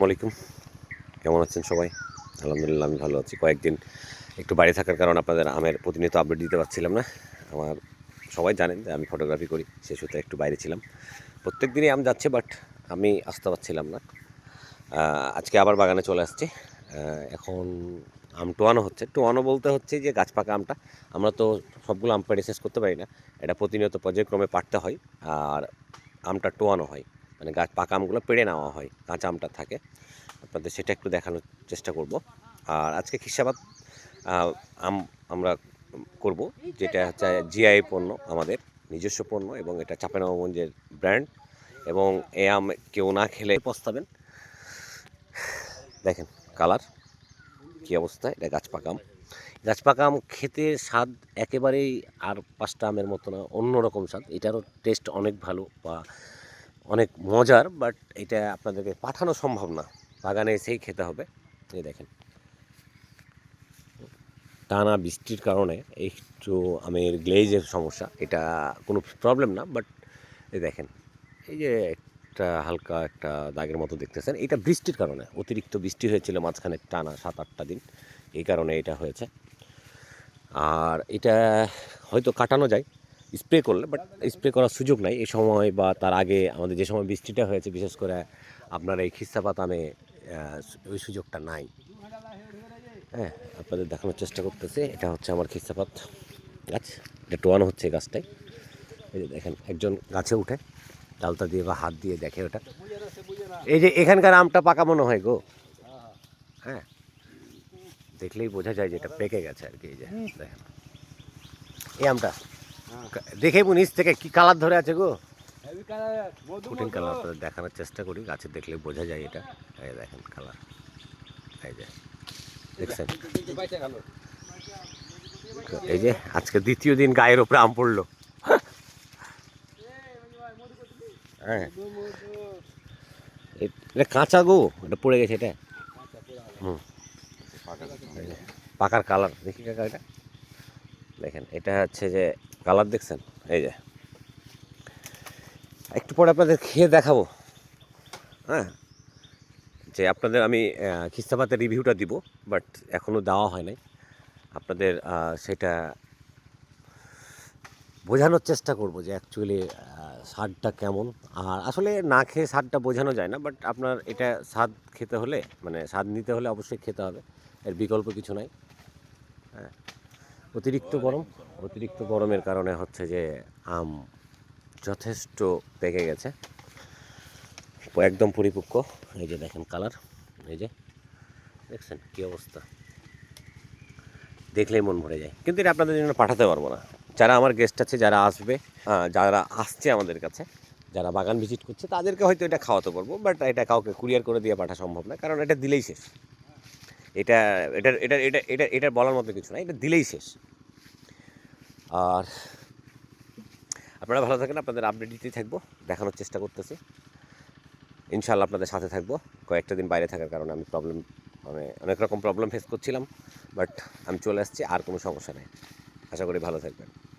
আসসালামাইকুম কেমন আছেন সবাই? আলহামদুলিল্লাহ, আমি ভালো আছি। কয়েকদিন একটু বাইরে থাকার কারণে আপনাদের আমের প্রতিনিয়ত আপডেট দিতে পারছিলাম না। আমার সবাই জানেন যে আমি ফটোগ্রাফি করি সে সূত্রে একটু বাইরে ছিলাম। প্রত্যেক দিনই আম যাচ্ছে বাট আমি আসতে পারছিলাম না। আজকে আবার বাগানে চলে আসছি। এখন আম টোয়ানো হচ্ছে। টোয়ানো বলতে হচ্ছে যে গাছ পাকা আমটা। আমরা তো সবগুলো আম পেড়ে শেষ করতে পারি না। এটা প্রতিনিয়ত পর্যায়ক্রমে পাড়তে হয়, আর আমটা টোয়ানো হয়। মানে গাছ, পাকা আমগুলো পেড়ে নেওয়া হয়, কাঁচা আমটা থাকে। আপনাদের সেটা একটু দেখানোর চেষ্টা করব। আর আজকে খিসাবাদ আম আমরা করব, যেটা হচ্ছে জিআই পণ্য, আমাদের নিজস্ব পণ্য এবং এটা চাপানগঞ্জের ব্র্যান্ড। এবং এ আম কেউ না খেলে পস্তাবেন। দেখেন কালার, কী অবস্থা, এটা গাছ পাকা আম। গাছ পাকা আম খেতে স্বাদ একেবারেই আর পাঁচটা আমের মতো না, অন্যরকম স্বাদ। এটারও টেস্ট অনেক ভালো বা অনেক মজার বাট এটা আপনাদেরকে পাঠানো সম্ভব না। বাগানে এসেই খেতে হবে। এই দেখেন। টানা বৃষ্টির কারণে একটু আমের গ্লেজের সমস্যা। এটা কোনো প্রবলেম না বাট এই দেখেন। এই যে একটা হালকা একটা দাগের মতো দেখতেছেন, এটা বৃষ্টির কারণে। অতিরিক্ত বৃষ্টি হয়েছিল মাঝখানে টানা সাত আটটা দিন। এই কারণে এটা হয়েছে। আর এটা হয়তো কাটানো যায় স্প্রে করলে বাট স্প্রে করার সুযোগ নাই। এই সময় বা তার আগে আমাদের যে সময় বৃষ্টিটা হয়েছে বিশেষ করে আপনার এই খিস্তাপাত আমে আহ, ওই সুযোগটা নাই। হ্যাঁ আপনাদের দেখানোর চেষ্টা করতেছে। এটা হচ্ছে আমার খিস্তাপাত গাছ। এটা টোয়ানো হচ্ছে গাছটাই এই যে দেখেন একজন গাছে উঠে ডালতা দিয়ে বা হাত দিয়ে দেখে ওটা। এই যে এখানকার আমটা পাকা মনে হয় গো। হ্যাঁ দেখলেই বোঝা যায় যে এটা পেকে গেছে আর কি এই যে দেখেন। এই আমটা দেখে নিচ থেকে কি কালার ধরে আছে গো? কুটিন কালার আপনাদের দেখানোর চেষ্টা করি গাছে দেখলে বোঝা যায় এটা। এই দেখেন কালার এই যে দেখছেন? এই যে আজকে দ্বিতীয় দিন গায়ের ওপরে আম পড়ল। হ্যাঁ। এটা কাঁচা গো এটা পড়ে গেছে এটা। হুম। পাকার কালার দেখি কাকা এটা। দেখেন এটা হচ্ছে যে কালার দেখছেন? এই যে। একটু পরে আপনাদের খেয়ে দেখাবো। হ্যাঁ? যে আপনাদের আমি খিস্তাপাতের রিভিউটা দিব, বাট এখনও দেওয়া হয় নাই। আপনাদের সেটা বোঝানোর চেষ্টা করব যে অ্যাকচুয়ালি স্বাদটা কেমন। আর আসলে না খেয়ে স্বাদটা বোঝানো যায় না, বাট আপনার এটা স্বাদ খেতে হলে মানে স্বাদ নিতে হলে অবশ্যই খেতে হবে। এর বিকল্প কিছু নাই। হ্যাঁ। অতিরিক্ত গরম। অতিরিক্ত গরমের কারণে হচ্ছে যে আম যথেষ্ট পেকে গেছে। একদম পরিপক্ক। এই যে দেখেন কালার। এই যে দেখছেন কী অবস্থা? দেখলেই মন ভরে যায়। কিন্তু এটা আপনাদের জন্য পাঠাতে পারব না। যারা আমার গেস্ট আছে, যারা আসবে যারা আসছে আমাদের কাছে, যারা বাগান ভিজিট করছে, তাদেরকে হয়তো এটা খাওয়াতে পারব বাট এটা কাউকে কুরিয়ার করে দিয়ে পাঠা সম্ভব না, কারণ এটা দিলেই শেষ। এটা এটা এটা এটা এটা এটা বলার মতো কিছু না, এটা দিলেই শেষ। আর আপনারা ভালো থাকেন, আপনাদের আপডেট দিতেই থাকব, দেখানোর চেষ্টা করতেছি। ইনশাল্লাহ আপনাদের সাথে থাকব, কয়েকটা দিন বাইরে থাকার কারণে আমি প্রবলেম মানে অনেক রকম প্রবলেম ফেস করছিলাম বাট আমি চলে আসছি, আর কোনো সমস্যা নেই। আশা করি ভালো থাকবেন।